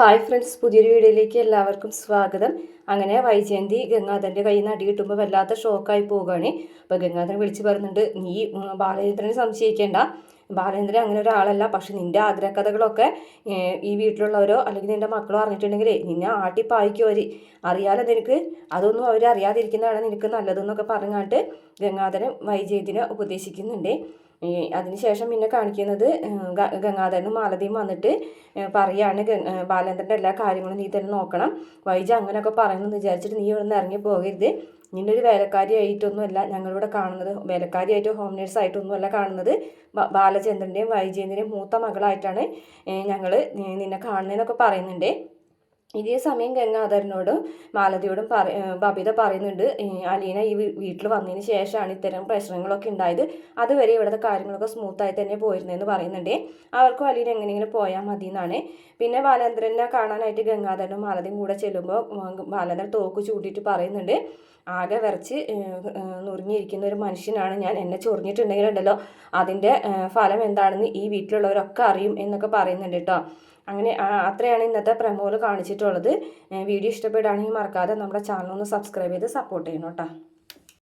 Hi friends പുതിയൊരു വീഡിയോയിലേക്ക് എല്ലാവർക്കും സ്വാഗതം. അങ്ങനെ വൈജയന്തി ഗംഗാധരന്റെ കയ്യിൽ നിന്ന് അടി കിട്ടുമ്പോൾ വല്ലാത്ത ഷോക്കായി പോവുകയാണ്. അപ്പോൾ ഗംഗാധരൻ വിളിച്ച് പറയുന്നുണ്ട് നീ ബാലചന്ദ്രനെ സംശയിക്കേണ്ട. ബാലചന്ദ്രൻ അങ്ങനെ ഒരാളല്ല പക്ഷെ നിന്റെ ആഗ്രഹകഥകളൊക്കെ ഈ വീട്ടിലുള്ളവരോ അല്ലെങ്കിൽ നിന്റെ മക്കളോ അറിഞ്ഞിട്ടുണ്ടെങ്കിൽ നിന്നെ ആട്ടിപ്പായിക്കും അവർ അറിയാലോ നിനക്ക്? അതൊന്നും അവർ അറിയാതിരിക്കുന്നതാണ് നിനക്ക് നല്ലതെന്നൊക്കെ പറഞ്ഞാട്ട് ഗംഗാധരൻ വൈജയന്തിനെ ഉപദേശിക്കുന്നുണ്ട്. അതിനുശേഷം പിന്നെ കാണിക്കുന്നത് ഗംഗാധരനും മാലതിയും വന്നിട്ട് പറയാണ് ബാലേന്ദ്രന്റെ എല്ലാ കാര്യങ്ങളും നീ തന്നെ നോക്കണം. വൈജ അങ്ങനെയൊക്കെ പറയുന്നു വിചാരിച്ചിട്ട് നീ ഇവിടെ നിന്ന് ഇറങ്ങി പോകരുത്. നിന്നെ ഒരു വേലക്കാരിയായിട്ടൊന്നുമല്ല ഞങ്ങളിവിടെ കാണുന്നത്. വേലക്കാരിയായിട്ടോ ഹോം നേഴ്സായിട്ടൊന്നുമല്ല കാണുന്നത് ബാലചന്ദ്രന്റെയും വൈജേന്ദ്രന്റെയും മൂത്ത മകളായിട്ടാണ് ഞങ്ങൾ നിന്നെ കാണുന്നതെന്നൊക്കെ പറയുന്നുണ്ട്. ഇതേ സമയം ഗംഗാധരനോടും മാലതിയോടും പറ ബബിത പറയുന്നുണ്ട് അലീന ഈ വീട്ടിൽ വന്നതിന് ശേഷമാണ് ഇത്തരം പ്രശ്നങ്ങളൊക്കെ ഉണ്ടായത്. അതുവരെ ഇവിടുത്തെ കാര്യങ്ങളൊക്കെ സ്മൂത്തായി തന്നെ പോയിരുന്നതെന്ന് പറയുന്നുണ്ട്. അവർക്കും അലീന എങ്ങനെയെങ്കിലും പോയാൽ മതി എന്നാണ് പിന്നെ ബാലേന്ദ്രനെ കാണാനായിട്ട് ഗംഗാധരനും മാലതിയും കൂടെ ചെല്ലുമ്പോൾ ബാലേന്ദ്രൻ തോക്ക് ചൂണ്ടിയിട്ട് പറയുന്നുണ്ട് ആകെ ഏഹ്, നുറുങ്ങിയിരിക്കുന്ന ഒരു മനുഷ്യനാണ് ഞാൻ. എന്നെ ചൊറിഞ്ഞിട്ടുണ്ടെങ്കിലുണ്ടല്ലോ. അതിന്റെ ഫലം എന്താണെന്ന് ഈ വീട്ടിലുള്ളവരൊക്കെ അറിയും എന്നൊക്കെ പറയുന്നുണ്ട് കേട്ടോ. അങ്ങനെ അത്രയാണ് ഇന്നത്തെ പ്രമോൽ കാണിച്ചിട്ടുള്ളത്. വീഡിയോ ഇഷ്ടപ്പെടുകയാണെങ്കിൽ മറക്കാതെ നമ്മുടെ ചാനൽ ഒന്ന് സബ്സ്ക്രൈബ് ചെയ്ത് സപ്പോർട്ട് ചെയ്യണം കേട്ടോ.